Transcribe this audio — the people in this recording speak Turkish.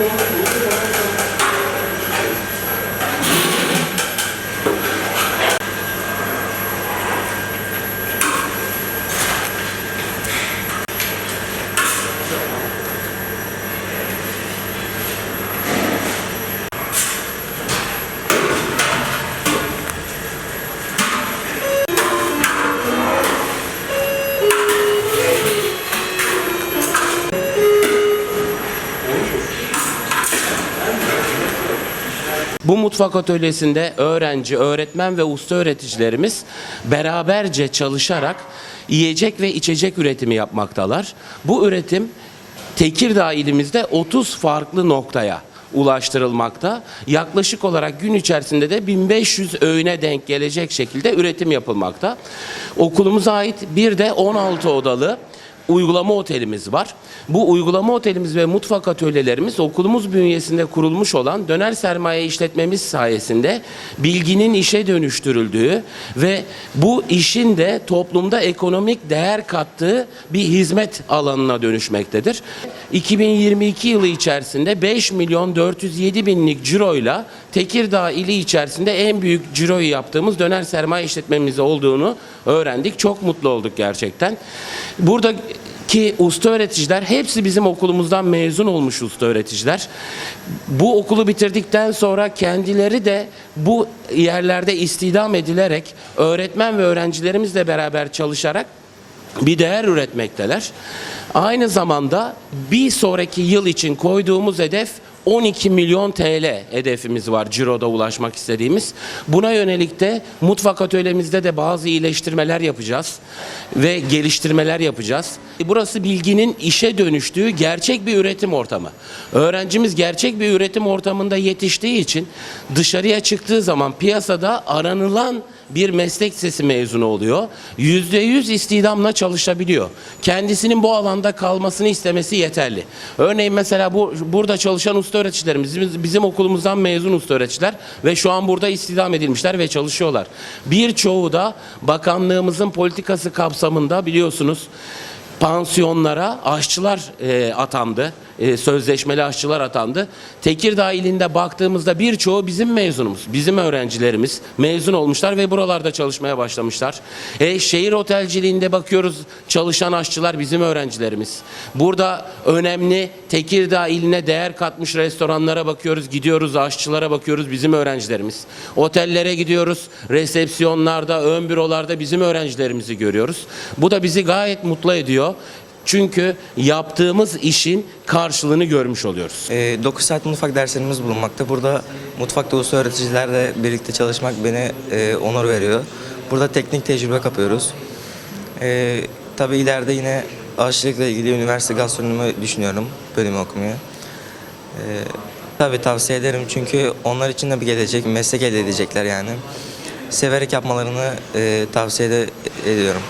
Amen. Bu mutfak atölyesinde öğrenci, öğretmen ve usta öğreticilerimiz beraberce çalışarak yiyecek ve içecek üretimi yapmaktalar. Bu üretim Tekirdağ ilimizde 30 farklı noktaya ulaştırılmakta. Yaklaşık olarak gün içerisinde de 1500 öğüne denk gelecek şekilde üretim yapılmakta. Okulumuza ait bir de 16 odalı uygulama otelimiz var. Bu uygulama otelimiz ve mutfak atölyelerimiz okulumuz bünyesinde kurulmuş olan döner sermaye işletmemiz sayesinde bilginin işe dönüştürüldüğü ve bu işin de toplumda ekonomik değer kattığı bir hizmet alanına dönüşmektedir. 2022 yılı içerisinde 5 milyon 407 binlik ciroyla Tekirdağ ili içerisinde en büyük ciroyu yaptığımız döner sermaye işletmemiz olduğunu öğrendik. Çok mutlu olduk gerçekten. Burada ki usta öğreticiler hepsi bizim okulumuzdan mezun olmuş usta öğreticiler. Bu okulu bitirdikten sonra kendileri de bu yerlerde istihdam edilerek öğretmen ve öğrencilerimizle beraber çalışarak bir değer üretmekteler. Aynı zamanda bir sonraki yıl için koyduğumuz hedef 12 milyon TL hedefimiz var ciroda ulaşmak istediğimiz. Buna yönelik de mutfak atölyemizde de bazı iyileştirmeler yapacağız ve geliştirmeler yapacağız. Burası bilginin işe dönüştüğü gerçek bir üretim ortamı. Öğrencimiz gerçek bir üretim ortamında yetiştiği için dışarıya çıktığı zaman piyasada aranılan bir meslek sesi mezunu oluyor. Yüzde yüz istihdamla çalışabiliyor. Kendisinin bu alanda kalmasını istemesi yeterli. Örneğin mesela bu burada çalışan usta öğreticilerimiz bizim, bizim okulumuzdan mezun usta öğreticiler ve şu an burada istihdam edilmişler ve çalışıyorlar. Birçoğu da bakanlığımızın politikası kapsamında biliyorsunuz pansiyonlara aşçılar e, atandı. E, sözleşmeli aşçılar atandı. Tekirdağ ilinde baktığımızda birçoğu bizim mezunumuz, bizim öğrencilerimiz mezun olmuşlar ve buralarda çalışmaya başlamışlar. E, şehir otelciliğinde bakıyoruz çalışan aşçılar bizim öğrencilerimiz. Burada önemli Tekirdağ iline değer katmış restoranlara bakıyoruz, gidiyoruz aşçılara bakıyoruz bizim öğrencilerimiz. Otellere gidiyoruz, resepsiyonlarda, ön bürolarda bizim öğrencilerimizi görüyoruz. Bu da bizi gayet mutlu ediyor. Çünkü yaptığımız işin karşılığını görmüş oluyoruz. 9 saat mutfak derslerimiz bulunmakta. Burada mutfakta usta öğreticilerle birlikte çalışmak beni e, onur veriyor. Burada teknik tecrübe kapıyoruz. E, tabii ileride yine aşçılıkla ilgili üniversite gastronomi düşünüyorum bölümü okumayı. E, tabii tavsiye ederim çünkü onlar için de bir gelecek, meslek elde edecekler yani. Severek yapmalarını e, tavsiye de ediyorum.